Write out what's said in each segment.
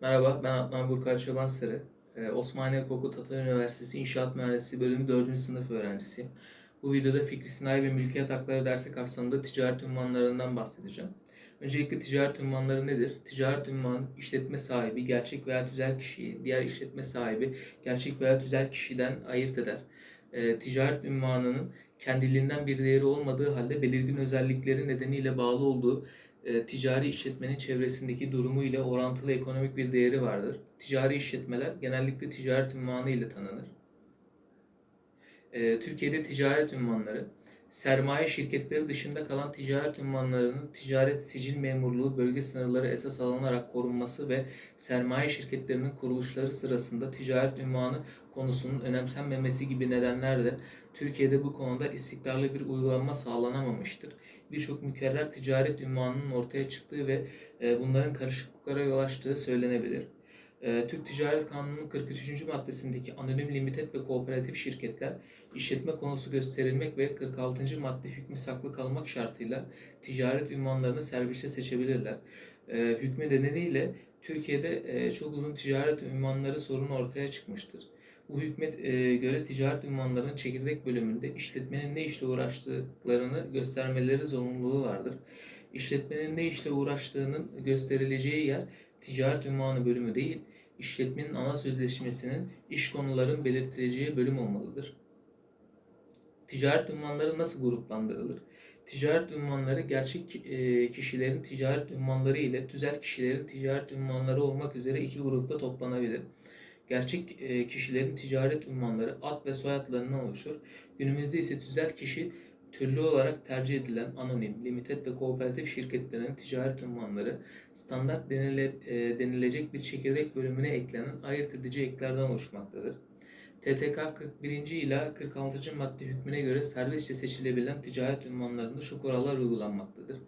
Merhaba, ben Adnan Burkay Çoban Sarı. Ee, Osmaniye Korkut Ata Üniversitesi İnşaat Mühendisliği Bölümü 4. sınıf öğrencisiyim. Bu videoda fikri sanayi ve mülkiyet hakları dersi kapsamında ticaret ünvanlarından bahsedeceğim. Öncelikle ticaret ünvanları nedir? Ticaret ünvanı işletme sahibi, gerçek veya tüzel kişiyi diğer işletme sahibi, gerçek veya tüzel kişiden ayırt eder. Ee, ticaret ünvanının kendiliğinden bir değeri olmadığı halde belirgin özellikleri nedeniyle bağlı olduğu e, ticari işletmenin çevresindeki durumu ile orantılı ekonomik bir değeri vardır. Ticari işletmeler genellikle ticaret ünvanı ile tanınır. E, Türkiye'de ticaret ünvanları, sermaye şirketleri dışında kalan ticaret ünvanlarının ticaret sicil memurluğu bölge sınırları esas alınarak korunması ve sermaye şirketlerinin kuruluşları sırasında ticaret ünvanı konusunun önemsenmemesi gibi nedenlerle Türkiye'de bu konuda istikrarlı bir uygulanma sağlanamamıştır birçok mükerrer ticaret ünvanının ortaya çıktığı ve e, bunların karışıklıklara yol açtığı söylenebilir. E, Türk Ticaret Kanunu'nun 43. maddesindeki anonim limited ve kooperatif şirketler işletme konusu gösterilmek ve 46. madde hükmü saklı kalmak şartıyla ticaret ünvanlarını serbestçe seçebilirler. E, hükmü nedeniyle Türkiye'de çok uzun ticaret ünvanları sorunu ortaya çıkmıştır. Bu hükmet e, göre ticaret ünvanlarının çekirdek bölümünde işletmenin ne işle uğraştıklarını göstermeleri zorunluluğu vardır. İşletmenin ne işle uğraştığının gösterileceği yer ticaret ünvanı bölümü değil, işletmenin ana sözleşmesinin iş konuların belirtileceği bölüm olmalıdır. Ticaret ünvanları nasıl gruplandırılır? Ticaret ünvanları gerçek e, kişilerin ticaret ünvanları ile tüzel kişilerin ticaret ünvanları olmak üzere iki grupta toplanabilir. Gerçek e, kişilerin ticaret unvanları ad ve soyadlarından oluşur. Günümüzde ise tüzel kişi türlü olarak tercih edilen anonim, limited ve kooperatif şirketlerin ticaret unvanları standart denile, e, denilecek bir çekirdek bölümüne eklenen ayırt edici eklerden oluşmaktadır. TTK 41. ila 46. madde hükmüne göre serbestçe seçilebilen ticaret unvanlarında şu kurallar uygulanmaktadır.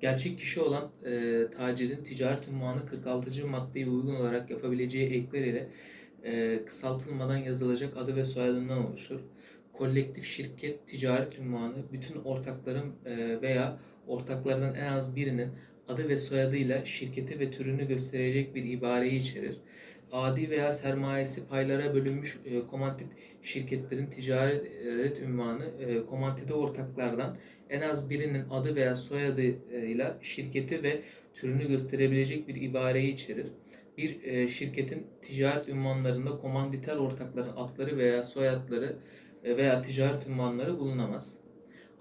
Gerçek kişi olan e, tacirin ticaret unvanı 46. maddeye uygun olarak yapabileceği ekler ile e, kısaltılmadan yazılacak adı ve soyadından oluşur. Kolektif şirket, ticaret ünvanı, bütün ortakların e, veya ortaklardan en az birinin adı ve soyadıyla şirketi ve türünü gösterecek bir ibareyi içerir. Adi veya sermayesi paylara bölünmüş e, komantit şirketlerin ticaret ünvanı e, komantide ortaklardan en az birinin adı veya soyadıyla şirketi ve türünü gösterebilecek bir ibareyi içerir bir e, şirketin ticaret ünvanlarında komanditer ortakların adları veya soyadları e, veya ticaret ünvanları bulunamaz.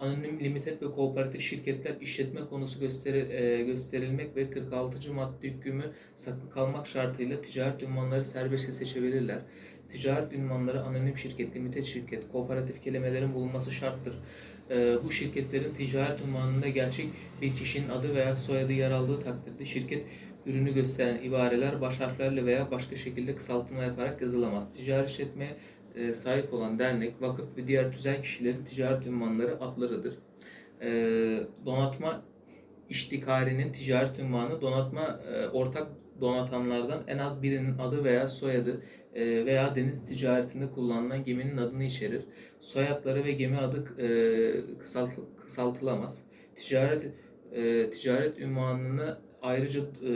Anonim, limited ve kooperatif şirketler işletme konusu gösteri, e, gösterilmek ve 46. madde hükmü saklı kalmak şartıyla ticaret ünvanları serbestçe seçebilirler. Ticaret ünvanları anonim şirket, limited şirket, kooperatif kelimelerin bulunması şarttır. E, bu şirketlerin ticaret ünvanında gerçek bir kişinin adı veya soyadı yer aldığı takdirde şirket ürünü gösteren ibareler baş harflerle veya başka şekilde kısaltma yaparak yazılamaz. Ticari işletmeye e, sahip olan dernek, vakıf ve diğer tüzel kişilerin ticaret ünvanları adlarıdır. E, donatma iştikarinin ticaret ünvanı donatma e, ortak donatanlardan en az birinin adı veya soyadı e, veya deniz ticaretinde kullanılan geminin adını içerir. Soyadları ve gemi adı e, kısalt, kısaltılamaz. Ticaret e, ticaret ünvanını ayrıca e,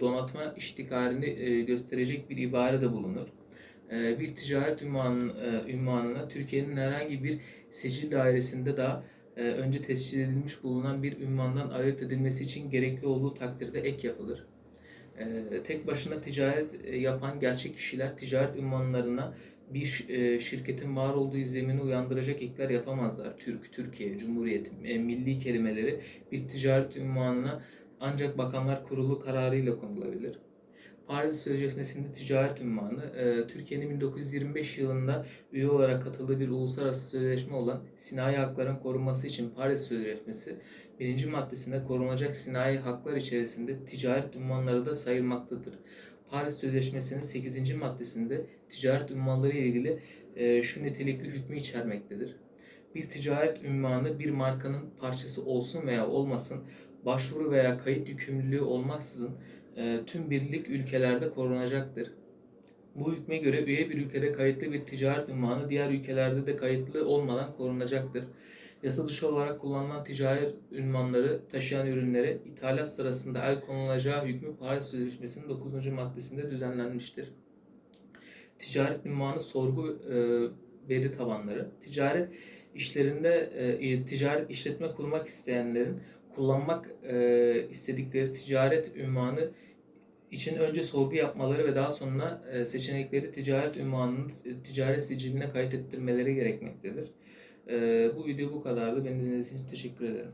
donatma iştikalini e, gösterecek bir ibare de bulunur. E, bir ticaret ünvan, e, ünvanına Türkiye'nin herhangi bir sicil dairesinde daha e, önce tescil edilmiş bulunan bir ünvandan ayırt edilmesi için gerekli olduğu takdirde ek yapılır. Tek başına ticaret yapan gerçek kişiler ticaret ünvanlarına bir şirketin var olduğu izlenimini uyandıracak ekler yapamazlar. Türk, Türkiye, Cumhuriyet, milli kelimeleri bir ticaret ünvanına ancak Bakanlar Kurulu kararıyla konulabilir. Paris Sözleşmesi'nde ticaret ünvanı, e, Türkiye'nin 1925 yılında üye olarak katıldığı bir uluslararası sözleşme olan sinayi hakların korunması için Paris Sözleşmesi, birinci maddesinde korunacak sinayi haklar içerisinde ticaret ünvanları da sayılmaktadır. Paris Sözleşmesi'nin 8. maddesinde ticaret ünvanları ile ilgili e, şu nitelikli hükmü içermektedir. Bir ticaret ünvanı bir markanın parçası olsun veya olmasın başvuru veya kayıt yükümlülüğü olmaksızın e, tüm birlik ülkelerde korunacaktır. Bu hükme göre üye bir ülkede kayıtlı bir ticaret ünvanı diğer ülkelerde de kayıtlı olmadan korunacaktır. Yasa dışı olarak kullanılan ticari ünvanları taşıyan ürünlere ithalat sırasında el konulacağı hükmü Paris Sözleşmesi'nin 9. maddesinde düzenlenmiştir. Ticaret ünvanı sorgu e, veri tabanları. Ticaret işlerinde e, ticaret işletme kurmak isteyenlerin kullanmak e, istedikleri ticaret ünvanı için önce sorgu yapmaları ve daha sonra e, seçenekleri ticaret ünvanının e, ticaret siciline kayıt ettirmeleri gerekmektedir. E, bu video bu kadardı. Beni dinlediğiniz için teşekkür ederim.